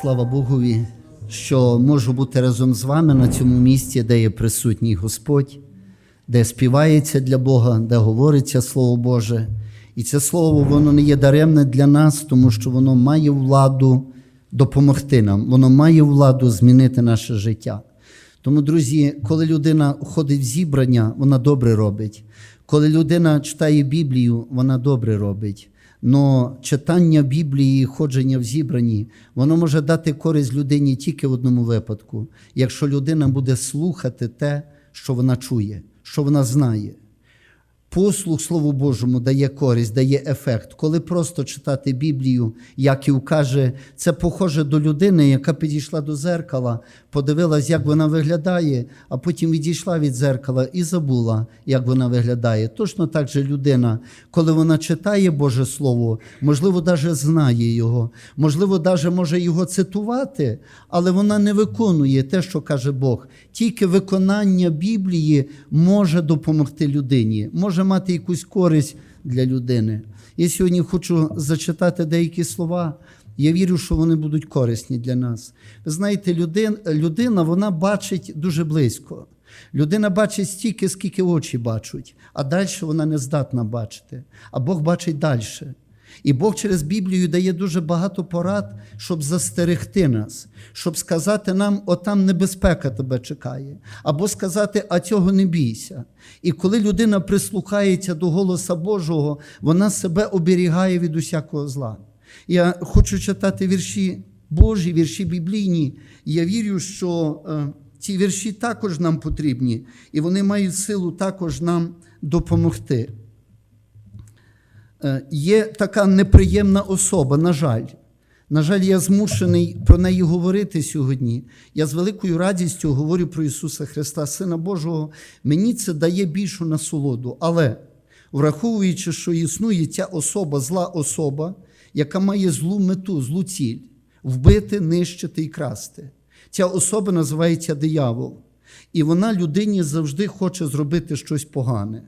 Слава Богові, що можу бути разом з вами на цьому місці, де є присутній Господь, де співається для Бога, де говориться Слово Боже. І це слово воно не є даремне для нас, тому що воно має владу допомогти нам, воно має владу змінити наше життя. Тому, друзі, коли людина ходить в зібрання, вона добре робить. Коли людина читає Біблію, вона добре робить. Но читання Біблії, ходження в зібранні, воно може дати користь людині тільки в одному випадку, якщо людина буде слухати те, що вона чує, що вона знає. Послух Слову Божому дає користь, дає ефект. Коли просто читати Біблію, Яків каже, це похоже до людини, яка підійшла до зеркала, подивилась, як вона виглядає, а потім відійшла від зеркала і забула, як вона виглядає. Точно так же людина, коли вона читає Боже Слово, можливо, навіть знає його, можливо, навіть може його цитувати, але вона не виконує те, що каже Бог. Тільки виконання Біблії може допомогти людині, може мати якусь користь для людини. Я сьогодні хочу зачитати деякі слова. Я вірю, що вони будуть корисні для нас. Ви знаєте, людина, людина вона бачить дуже близько. Людина бачить стільки, скільки очі бачать, а далі вона не здатна бачити. А Бог бачить далі. І Бог через Біблію дає дуже багато порад, щоб застерегти нас, щоб сказати нам, отам небезпека тебе чекає, або сказати, а цього не бійся. І коли людина прислухається до голоса Божого, вона себе оберігає від усякого зла. Я хочу читати вірші Божі, вірші біблійні. Я вірю, що е, ці вірші також нам потрібні, і вони мають силу також нам допомогти. Е, Є така неприємна особа, на жаль. На жаль, я змушений про неї говорити сьогодні. Я з великою радістю говорю про Ісуса Христа, Сина Божого. Мені це дає більшу насолоду. Але враховуючи, що існує ця особа, зла особа, яка має злу мету, злу ціль вбити, нищити і красти. Ця особа називається диявол. І вона людині завжди хоче зробити щось погане.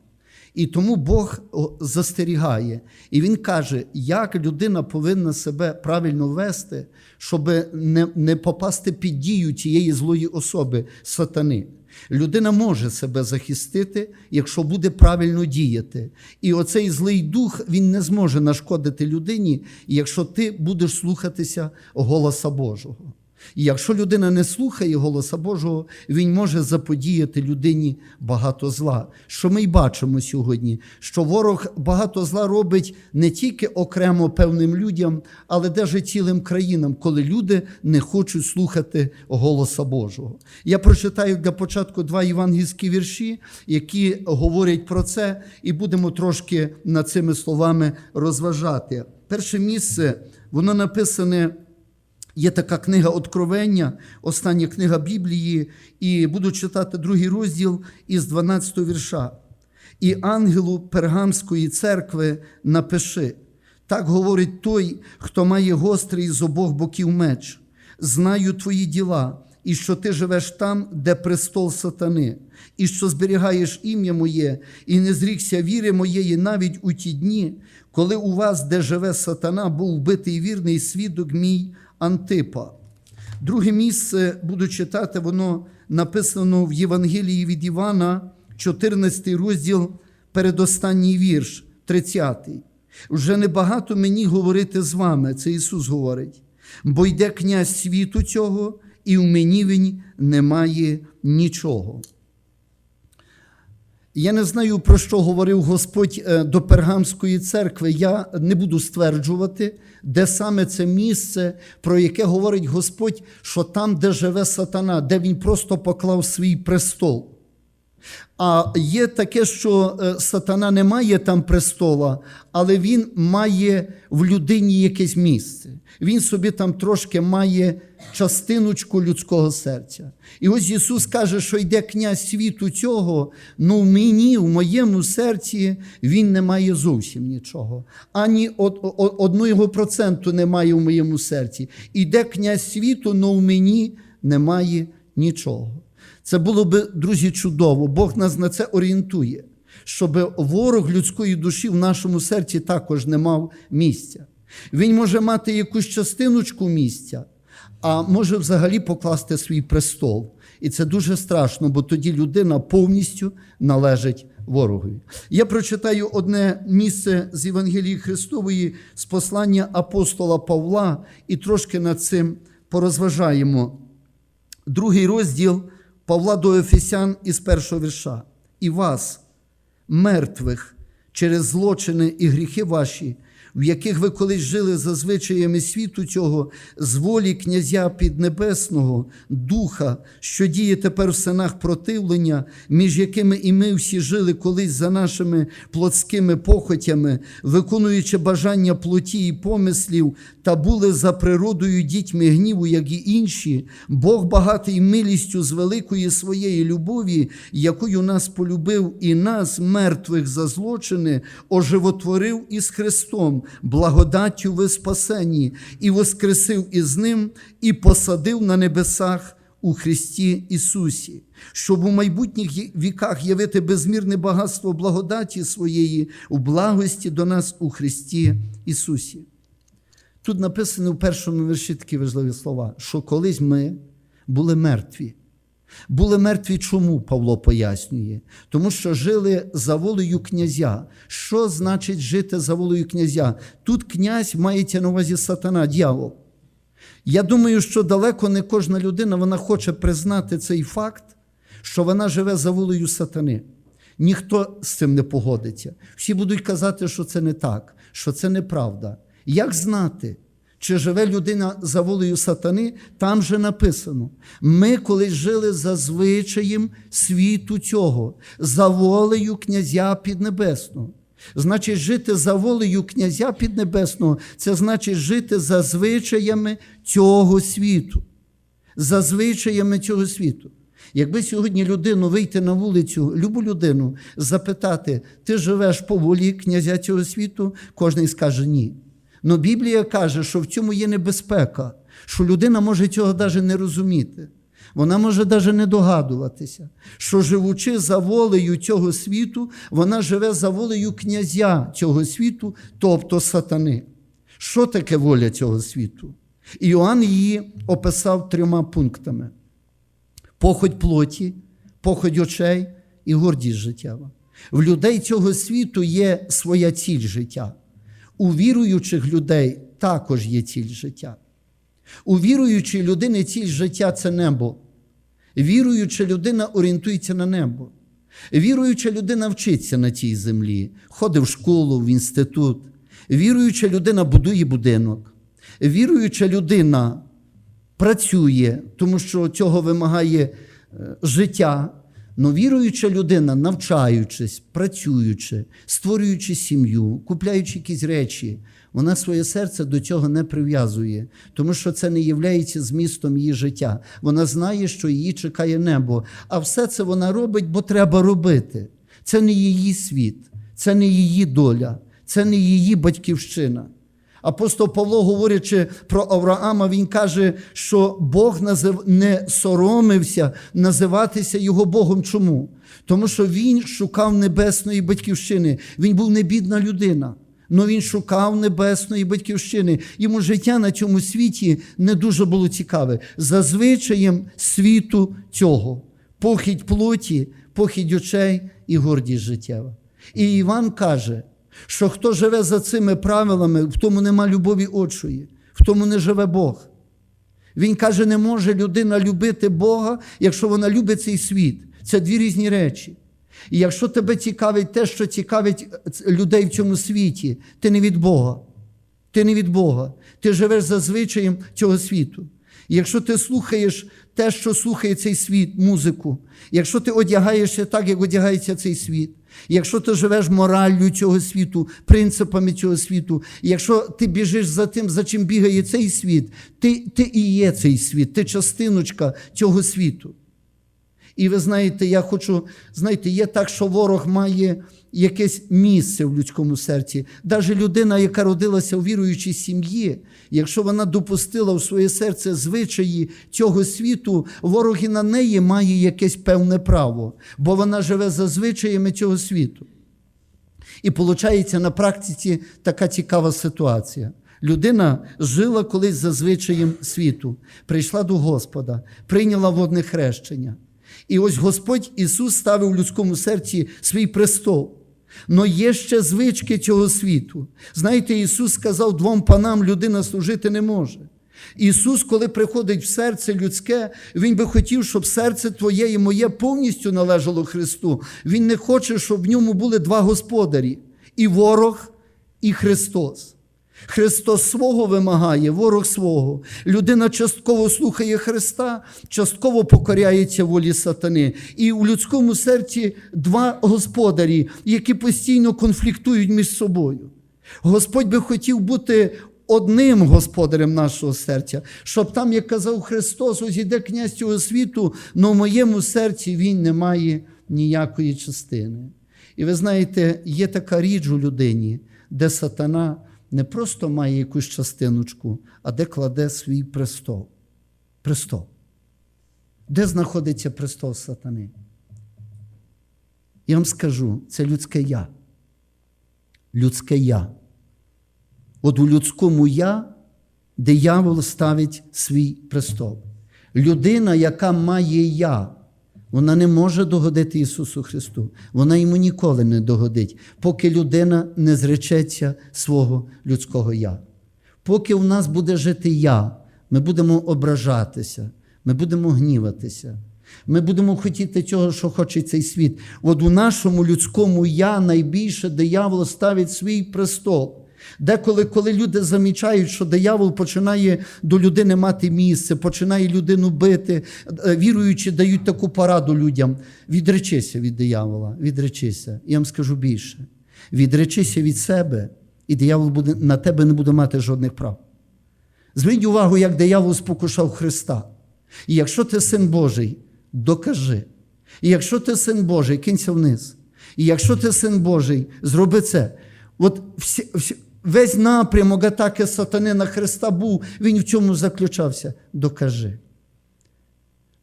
І тому Бог застерігає. І Він каже, як людина повинна себе правильно вести, щоб не, не попасти під дію цієї злої особи сатани. Людина може себе захистити, якщо буде правильно діяти. І оцей злий дух він не зможе нашкодити людині, якщо ти будеш слухатися голоса Божого. І якщо людина не слухає голоса Божого, він може заподіяти людині багато зла. Що ми й бачимо сьогодні, що ворог багато зла робить не тільки окремо певним людям, але навіть цілим країнам, коли люди не хочуть слухати голоса Божого. Я прочитаю для початку два євангельські вірші, які говорять про це, і будемо трошки над цими словами розважати. Перше місце, воно написане. Є така книга Откровення, остання книга Біблії, і буду читати другий розділ із 12 вірша. І ангелу Пергамської церкви напиши: так говорить той, хто має гострий з обох боків меч. Знаю твої діла, і що ти живеш там, де престол сатани, і що зберігаєш ім'я моє, і не зрікся віри моєї навіть у ті дні, коли у вас, де живе сатана, був вбитий вірний свідок мій. Антипа. Друге місце буду читати, воно написано в Євангелії від Івана, 14 розділ, передостанній вірш, 30. Вже небагато мені говорити з вами, це Ісус говорить, бо йде князь світу цього, і в мені він немає нічого. Я не знаю, про що говорив Господь до Пергамської церкви. Я не буду стверджувати, де саме це місце, про яке говорить Господь, що там, де живе сатана, де він просто поклав свій престол. А є таке, що сатана не має там престола, але він має в людині якесь місце. Він собі там трошки має частиночку людського серця. І ось Ісус каже, що йде князь світу цього, ну в мені, в моєму серці, він не має зовсім нічого. Ані одного проценту немає в моєму серці. Іде князь світу, але в мені немає нічого. Це було би, друзі, чудово. Бог нас на це орієнтує, щоб ворог людської душі в нашому серці також не мав місця. Він може мати якусь частиночку місця, а може взагалі покласти свій престол. І це дуже страшно, бо тоді людина повністю належить ворогові. Я прочитаю одне місце з Євангелії Христової з послання апостола Павла і трошки над цим порозважаємо. Другий розділ Павла до Ефесян із першого вірша. І вас, мертвих, через злочини і гріхи ваші, в яких ви колись жили за звичаями світу цього, з волі князя піднебесного, духа, що діє тепер в синах противлення, між якими і ми всі жили колись за нашими плотськими похотями, виконуючи бажання плоті і помислів, та були за природою дітьми гніву, як і інші, Бог багатий милістю з великої своєї любові, якою нас полюбив і нас, мертвих за злочини, оживотворив із Христом, благодаттю ви спасені, і воскресив із Ним, і посадив на небесах у Христі Ісусі, щоб у майбутніх віках явити безмірне багатство благодаті своєї у благості до нас у Христі Ісусі. Тут написано в першому вірші такі важливі слова, що колись ми були мертві. Були мертві чому, Павло пояснює? Тому що жили за волею князя. Що значить жити за волею князя? Тут князь мається на увазі сатана, дьявол. Я думаю, що далеко не кожна людина вона хоче признати цей факт, що вона живе за волею сатани. Ніхто з цим не погодиться. Всі будуть казати, що це не так, що це неправда. Як знати, чи живе людина за волею сатани? Там же написано: ми колись жили за звичаєм світу цього, за волею князя піднебесного. Значить, жити за волею князя піднебесного це значить жити за звичаями цього світу. За звичаями цього світу. Якби сьогодні людину вийти на вулицю, любу людину, запитати, ти живеш по волі князя цього світу, кожен скаже ні. Но Біблія каже, що в цьому є небезпека, що людина може цього навіть не розуміти. Вона може навіть не догадуватися, що живучи за волею цього світу, вона живе за волею князя цього світу, тобто сатани. Що таке воля цього світу? Іоанн її описав трьома пунктами: похоть плоті, похоть очей і гордість життєва. В людей цього світу є своя ціль життя. У віруючих людей також є ціль життя. У віруючої людини ціль життя це небо. Віруюча людина орієнтується на небо. Віруюча людина вчиться на цій землі, ходить в школу, в інститут. Віруюча людина будує будинок. Віруюча людина працює, тому що цього вимагає життя. Но віруюча людина, навчаючись, працюючи, створюючи сім'ю, купляючи якісь речі, вона своє серце до цього не прив'язує, тому що це не є змістом її життя. Вона знає, що її чекає небо. А все це вона робить, бо треба робити. Це не її світ, це не її доля, це не її батьківщина. Апостол Павло, говорячи про Авраама, він каже, що Бог не соромився називатися його Богом. Чому? Тому що він шукав небесної батьківщини. Він був не бідна людина, але він шукав небесної батьківщини. Йому життя на цьому світі не дуже було цікаве. За звичаєм світу цього: похідь плоті, похідь очей і гордість життєва. І Іван каже, що хто живе за цими правилами, в тому нема любові очої, в тому не живе Бог. Він каже, не може людина любити Бога, якщо вона любить цей світ. Це дві різні речі. І якщо тебе цікавить те, що цікавить людей в цьому світі, ти не від Бога. Ти не від Бога. Ти живеш за звичаєм цього світу. І якщо ти слухаєш те, що слухає цей світ, музику, якщо ти одягаєшся так, як одягається цей світ, якщо ти живеш мораллю цього світу, принципами цього світу, якщо ти біжиш за тим, за чим бігає цей світ, ти, ти і є цей світ, ти частиночка цього світу. І ви знаєте, я хочу, знаєте, є так, що ворог має якесь місце в людському серці. Навіть людина, яка родилася у віруючій сім'ї, якщо вона допустила в своє серце звичаї цього світу, ворог і на неї має якесь певне право, бо вона живе за звичаями цього світу. І виходить на практиці така цікава ситуація. Людина жила колись за звичаєм світу, прийшла до Господа, прийняла водне хрещення. І ось Господь Ісус ставив в людському серці свій престол. Но є ще звички цього світу. Знаєте, Ісус сказав двом панам, людина служити не може. Ісус, коли приходить в серце людське, Він би хотів, щоб серце твоє і моє повністю належало Христу. Він не хоче, щоб в ньому були два господарі: і ворог, і Христос. Христос свого вимагає, ворог свого. Людина частково слухає Христа, частково покоряється волі сатани. І у людському серці два господарі, які постійно конфліктують між собою. Господь би хотів бути одним господарем нашого серця, щоб там, як казав Христос, ось іде князь цього світу, але в моєму серці він не має ніякої частини. І ви знаєте, є така річ у людині, де сатана не просто має якусь частиночку, а де кладе свій престол. Престол. Де знаходиться престол сатани? Я вам скажу, це людське я. Людське я. От у людському я диявол ставить свій престол. Людина, яка має я, вона не може догодити Ісусу Христу. Вона йому ніколи не догодить, поки людина не зречеться свого людського я. Поки в нас буде жити я, ми будемо ображатися, ми будемо гніватися. Ми будемо хотіти цього, що хоче цей світ. От у нашому людському я найбільше диявол ставить свій престол. Деколи, коли люди замічають, що диявол починає до людини мати місце, починає людину бити, е, віруючи, дають таку пораду людям. Відречися від диявола, відречися. Я вам скажу більше. Відречися від себе, і диявол буде, на тебе не буде мати жодних прав. Зверніть увагу, як диявол спокушав Христа. І якщо ти син Божий, докажи. І якщо ти син Божий, кинься вниз. І якщо ти син Божий, зроби це. От всі, всі, весь напрямок атаки сатани на Христа був, він в чому заключався? Докажи.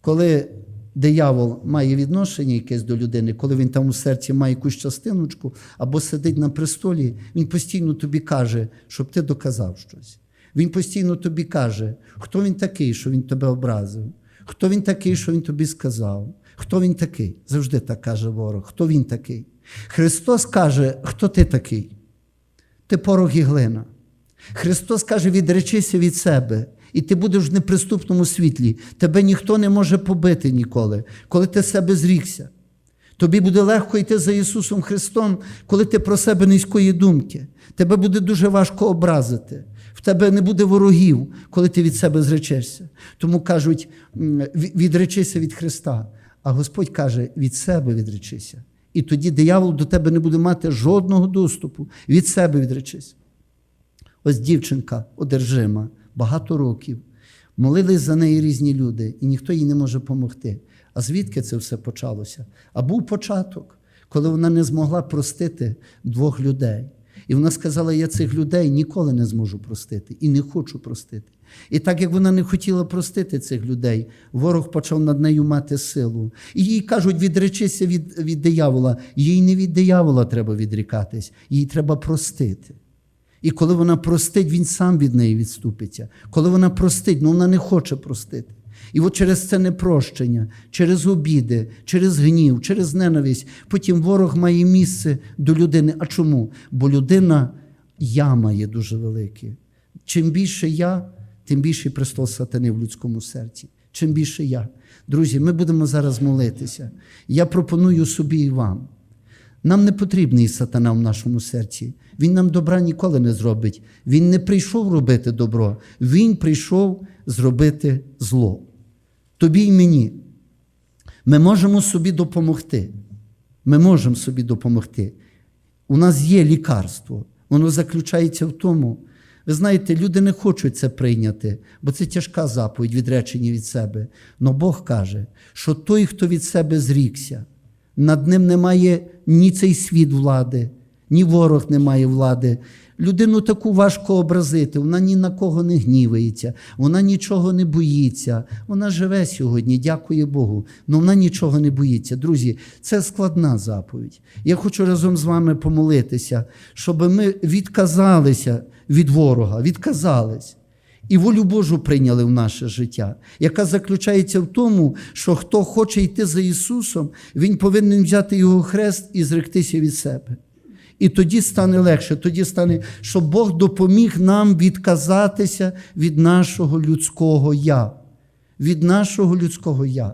Коли диявол має відношення якесь до людини, коли він там у серці має якусь частиночку або сидить на престолі, він постійно тобі каже, щоб ти доказав щось. Він постійно тобі каже, хто він такий, що він тебе образив, хто він такий, що він тобі сказав, хто він такий. Завжди так каже ворог. Хто він такий? Христос каже, хто ти такий? Ти порох і глина. Христос каже, відречися від себе, і ти будеш в неприступному світлі. Тебе ніхто не може побити ніколи, коли ти себе зрікся. Тобі буде легко йти за Ісусом Христом, коли ти про себе низької думки. Тебе буде дуже важко образити. В тебе не буде ворогів, коли ти від себе зречешся. Тому кажуть, відречися від Христа. А Господь каже, від себе відречися. І тоді диявол до тебе не буде мати жодного доступу. Від себе відречись. Ось дівчинка одержима, багато років. Молились за неї різні люди, і ніхто їй не може допомогти. А звідки це все почалося? А був початок, коли вона не змогла простити двох людей. І вона сказала: я цих людей ніколи не зможу простити і не хочу простити. І так як вона не хотіла простити цих людей, ворог почав над нею мати силу. І їй кажуть, відречися від від диявола. Їй не від диявола треба відрікатись, їй треба простити. І коли вона простить, він сам від неї відступиться. Коли вона простить, ну вона не хоче простити. І от через це непрощення, через обіди, через гнів, через ненависть, потім ворог має місце до людини. А чому? Бо людина я має дуже велике. Чим більше я, тим більший престол сатани в людському серці. Чим більше я. Друзі, ми будемо зараз молитися. Я пропоную собі і вам. Нам не потрібний сатана в нашому серці. Він нам добра ніколи не зробить. Він не прийшов робити добро, він прийшов зробити зло. Тобі й мені. Ми можемо собі допомогти. Ми можемо собі допомогти. У нас є лікарство. Воно заключається в тому. Ви знаєте, люди не хочуть це прийняти, бо це тяжка заповідь, відречення від себе. Но Бог каже, що той, хто від себе зрікся, над ним немає ні цей світ влади, ні ворог не має влади. Людину таку важко образити, вона ні на кого не гнівається, вона нічого не боїться. Вона живе сьогодні, дякує Богу, але вона нічого не боїться. Друзі, це складна заповідь. Я хочу разом з вами помолитися, щоб ми відказалися від ворога, відказались. І волю Божу прийняли в наше життя, яка заключається в тому, що хто хоче йти за Ісусом, Він повинен взяти Його хрест і зректися від себе. І тоді стане легше, тоді стане, що Бог допоміг нам відказатися від нашого людського я, від нашого людського я.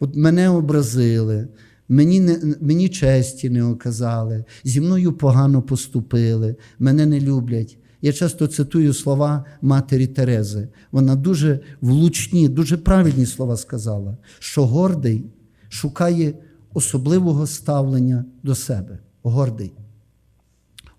От мене образили, мені, не, мені честі не оказали, зі мною погано поступили, мене не люблять. Я часто цитую слова матері Терези. Вона дуже влучні, дуже правильні слова сказала, що гордий шукає особливого ставлення до себе. Гордий,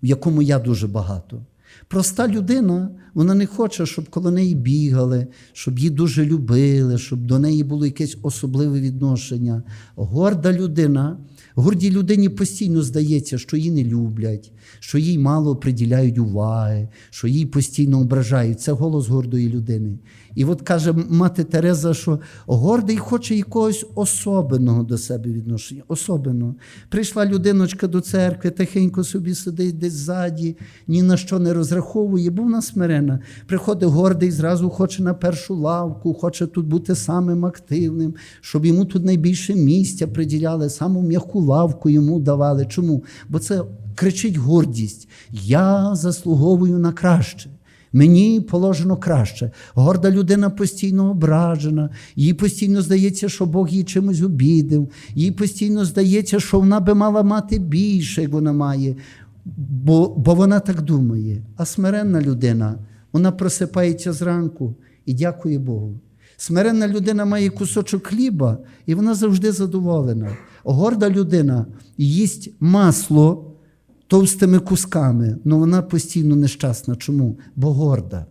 в якому я дуже багато. Проста людина, вона не хоче, щоб коло неї бігали, щоб її дуже любили, щоб до неї було якесь особливе відношення. Горда людина, гордій людині постійно здається, що її не люблять, що їй мало приділяють уваги, що їй постійно ображають. Це голос гордої людини. І от каже мати Тереза, що гордий хоче якогось особеного до себе відношення. Особеного. Прийшла людиночка до церкви, тихенько собі сидить десь ззаді, ні на що не розраховує, бо вона смирена. Приходить гордий, зразу хоче на першу лавку, хоче тут бути самим активним, щоб йому тут найбільше місця приділяли, саму м'яку лавку йому давали. Чому? Бо це кричить гордість. Я заслуговую на краще. Мені положено краще. Горда людина постійно ображена, їй постійно здається, що Бог їй чимось обідав, їй постійно здається, що вона би мала мати більше, як вона має, бо, бо вона так думає. А смиренна людина, вона просипається зранку і дякує Богу. Смиренна людина має кусочок хліба, і вона завжди задоволена. Горда людина їсть масло товстими кусками, але вона постійно нещасна. Чому? Бо горда.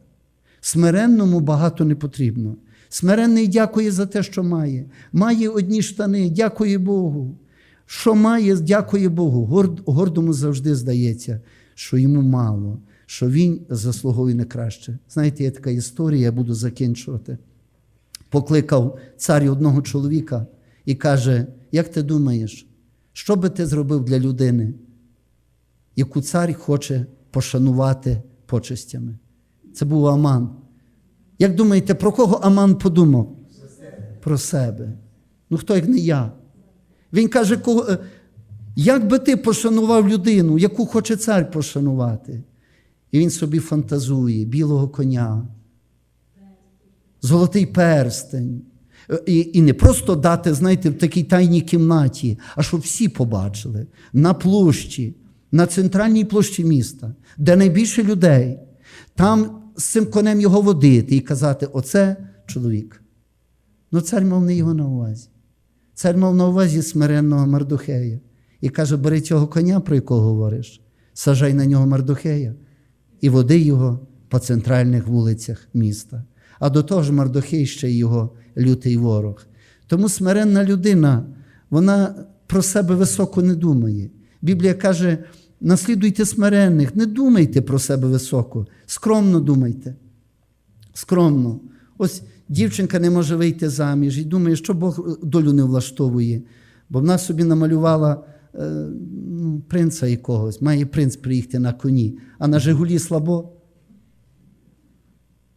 Смиренному багато не потрібно. Смиренний дякує за те, що має. Має одні штани, дякує Богу. Що має, дякує Богу. Горд, гордому завжди здається, що йому мало, що він заслуговує на краще. Знаєте, є така історія, я буду закінчувати. Покликав цар одного чоловіка і каже: Як ти думаєш, що би ти зробив для людини? Яку цар хоче пошанувати почестями. Це був Аман. Як думаєте, про кого Аман подумав? Про себе. Ну хто як не я? Він каже, е, як би ти пошанував людину, яку хоче цар пошанувати? І він собі фантазує білого коня, золотий перстень. Е, І, і не просто дати, знаєте, в такій тайній кімнаті, а щоб всі побачили на площі на центральній площі міста, де найбільше людей, там з цим конем його водити і казати: оце чоловік. Ну, цар мав не його на увазі. Цар мав на увазі смиренного Мардухея. І каже: бери цього коня, про якого говориш, сажай на нього Мардухея і води його по центральних вулицях міста. А до того ж, Мардухей ще його лютий ворог. Тому смиренна людина, вона про себе високо не думає. Біблія каже: наслідуйте смиренних, не думайте про себе високо, скромно думайте. Скромно. Ось дівчинка не може вийти заміж і думає, що Бог долю не влаштовує, бо вона собі намалювала е, ну, принца якогось, має принц приїхати на коні, а на Жигулі слабо.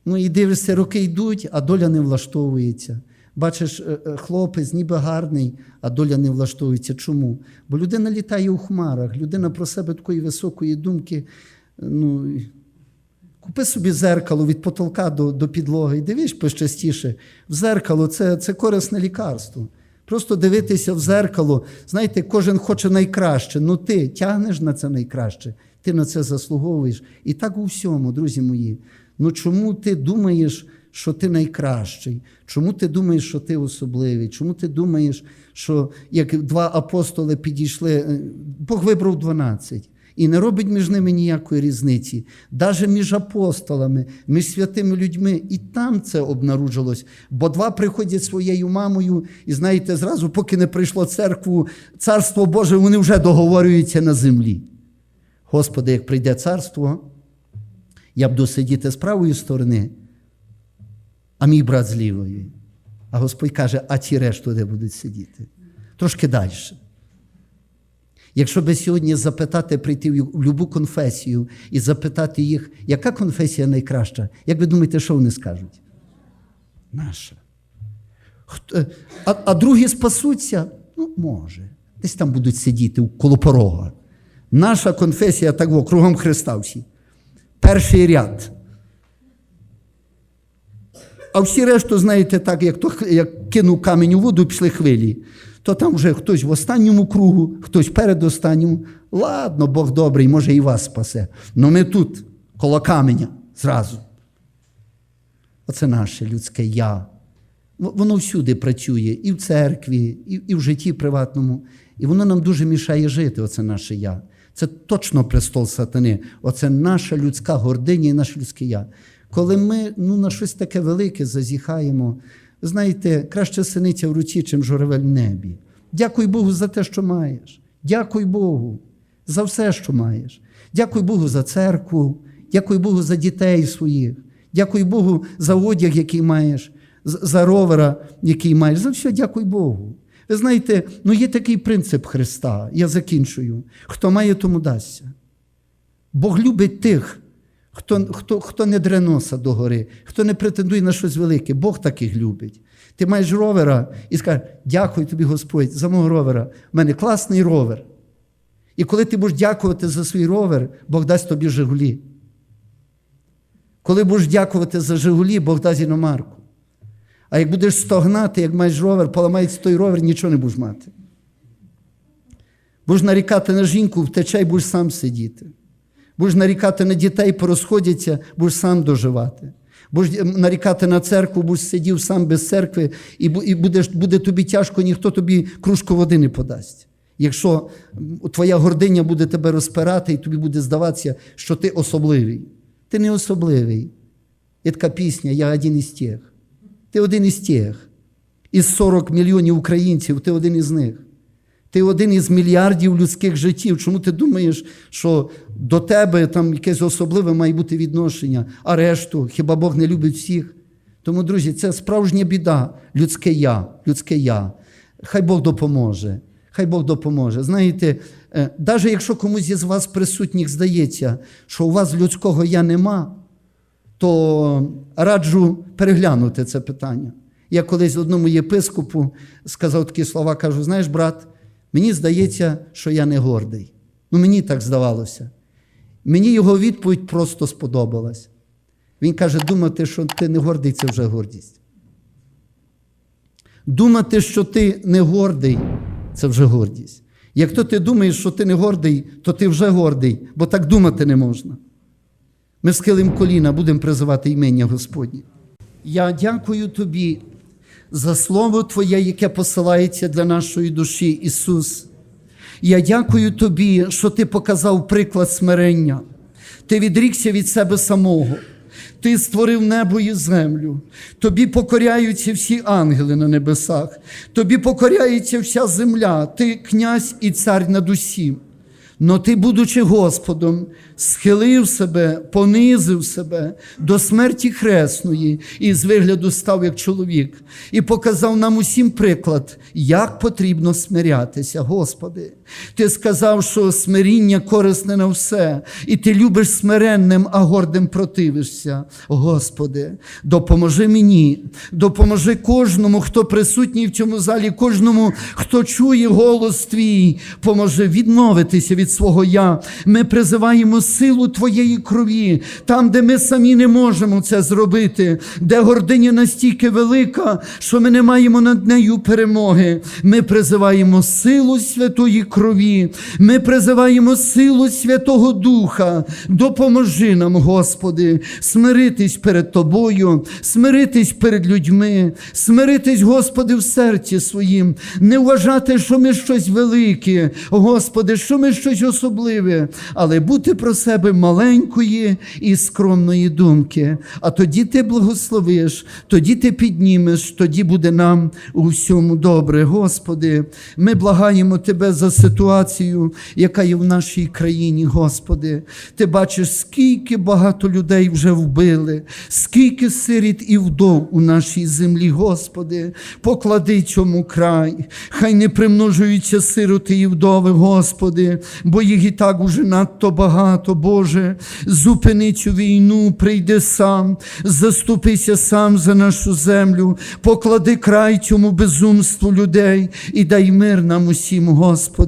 Ну і дивишся, роки йдуть, а доля не влаштовується. Бачиш, е, е, хлопець ніби гарний, а доля не влаштовується. Чому? Бо людина літає у хмарах, людина про себе такої високої думки. ну, Купи собі зеркало від потолка до до підлоги і дивись почастіше. В зеркало це, це корисне лікарство. Просто дивитися в зеркало. Знаєте, кожен хоче найкраще. Ну ти тягнеш на це найкраще, ти на це заслуговуєш. І так у всьому, друзі мої. Ну чому ти думаєш, що ти найкращий? Чому ти думаєш, що ти особливий? Чому ти думаєш, що як два апостоли підійшли, Бог вибрав 12. і не робить між ними ніякої різниці. Навіть між апостолами, між святими людьми, і там це обнаружилось. Бо два приходять своєю мамою, і знаєте, зразу, поки не прийшло церкву, царство Боже, вони вже договорюються на землі. Господи, як прийде царство, я буду сидіти з правої сторони, а мій брат з лівої. А Господь каже, а ті решту де будуть сидіти. Трошки далі. Якщо би сьогодні запитати, прийти в будь-яку конфесію і запитати їх, яка конфесія найкраща, як ви думаєте, що вони скажуть? Наша. Хто- А, а другі спасуться? Ну, може. Десь там будуть сидіти коло порога. Наша конфесія так кругом Христа всі. Перший ряд. А всі решту, знаєте, так, як, то, як кинув камінь у воду, пішли хвилі. То там вже хтось в останньому кругу, хтось перед останнім. Ладно, Бог добрий, може і вас спасе. Но ми тут, коло каменя, зразу. Оце наше людське я. Воно всюди працює, і в церкві, і, і в житті приватному. І воно нам дуже мішає жити, оце наше я. Це точно престол сатани. Оце наша людська гординя і наше людське я. Коли ми ну, на щось таке велике зазіхаємо, знаєте, краще синиця в руці, чим журавель в небі. Дякуй Богу за те, що маєш. Дякуй Богу за все, що маєш. Дякуй Богу за церкву, дякуй Богу за дітей своїх, дякуй Богу за одяг, який маєш, за ровера, який маєш. За все дякуй Богу. Ви знаєте, ну є такий принцип Христа, я закінчую. Хто має, тому дасться. Бог любить тих, хто, хто, хто не дре носа догори, хто не претендує на щось велике. Бог таких любить. Ти маєш ровера і скажеш, дякую тобі, Господь, за мого ровера. У мене класний ровер. І коли ти будеш дякувати за свій ровер, Бог дасть тобі Жигулі. Коли будеш дякувати за Жигулі, Бог дасть іномарку. А як будеш стогнати, як маєш ровер, поламається той ровер, нічого не будеш мати. Будеш нарікати на жінку, втече і будеш сам сидіти. Будеш нарікати на дітей, порозходяться, будеш сам доживати. Будеш нарікати на церкву, будеш сидів сам без церкви, і бу- будеш, буде тобі тяжко, ніхто тобі кружку води не подасть. Якщо твоя гординя буде тебе розпирати, і тобі буде здаватися, що ти особливий. Ти не особливий. Є така пісня, я один із тих. Ти один із тих. Із 40 мільйонів українців, ти один із них. Ти один із мільярдів людських життів. Чому ти думаєш, що до тебе там якесь особливе має бути відношення, а решту, хіба Бог не любить всіх? Тому, друзі, це справжня біда, людське я, людське я. Хай Бог допоможе. Хай Бог допоможе. Знаєте, навіть якщо комусь із вас присутніх здається, що у вас людського я нема, то раджу переглянути це питання. Я колись одному єпископу сказав такі слова, кажу: знаєш, брат, мені здається, що я не гордий. Ну, мені так здавалося. Мені його відповідь просто сподобалась. Він каже: думати, що ти не гордий, це вже гордість. Думати, що ти не гордий, це вже гордість. Як то ти думаєш, що ти не гордий, то ти вже гордий, бо так думати не можна. Ми схилимо коліна, будемо призивати імення Господнє. Я дякую тобі за слово Твоє, яке посилається для нашої душі, Ісус. Я дякую тобі, що ти показав приклад смирення. Ти відрікся від себе самого. Ти створив небо і землю. Тобі покоряються всі ангели на небесах. Тобі покоряється вся земля. Ти князь і цар над усім. Но ти, будучи Господом, схилив себе, понизив себе до смерті хресної і з вигляду став як чоловік, і показав нам усім приклад, як потрібно смирятися, Господи. Ти сказав, що смиріння корисне на все, і ти любиш смиренним, а гордим противишся. Господи, допоможи мені, допоможи кожному, хто присутній в цьому залі, кожному, хто чує голос Твій, поможи відмовитися від свого я. Ми призиваємо силу Твоєї крові, там, де ми самі не можемо це зробити, де гординя настільки велика, що ми не маємо над нею перемоги. Ми призиваємо силу святої крові. Крові. Ми призиваємо силу Святого Духа. Допоможи нам, Господи, смиритись перед Тобою, смиритись перед людьми, смиритись, Господи, в серці своїм, не вважати, що ми щось велике, Господи, що ми щось особливе, але бути про себе маленької і скромної думки. А тоді ти благословиш, тоді ти піднімеш, тоді буде нам у всьому добре. Господи, ми благаємо Тебе за ситуацію, яка є в нашій країні, Господи. Ти бачиш, скільки багато людей вже вбили, скільки сиріт і вдов у нашій землі, Господи, поклади цьому край, хай не примножуються сироти і вдови, Господи, бо їх і так уже надто багато, Боже. Зупини цю війну, прийди сам, заступися сам за нашу землю, поклади край цьому безумству людей і дай мир нам усім,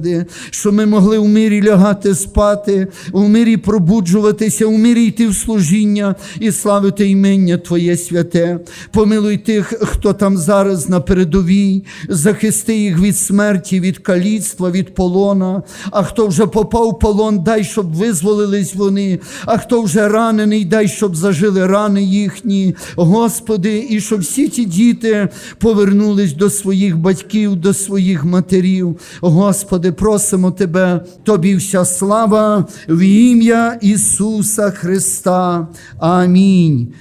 Господи, що ми могли у мирі лягати спати, у мирі пробуджуватися, у мирі йти в служіння і славити імення Твоє святе. Помилуй тих, хто там зараз на передовій, захисти їх від смерті, від каліцтва, від полона. А хто вже попав в полон, дай, щоб визволились вони, а хто вже ранений, дай, щоб зажили рани їхні, Господи, і щоб всі ті діти повернулись до своїх батьків, до своїх матерів. Господи, просимо Тебе, Тобі вся слава в ім'я Ісуса Христа. Амінь.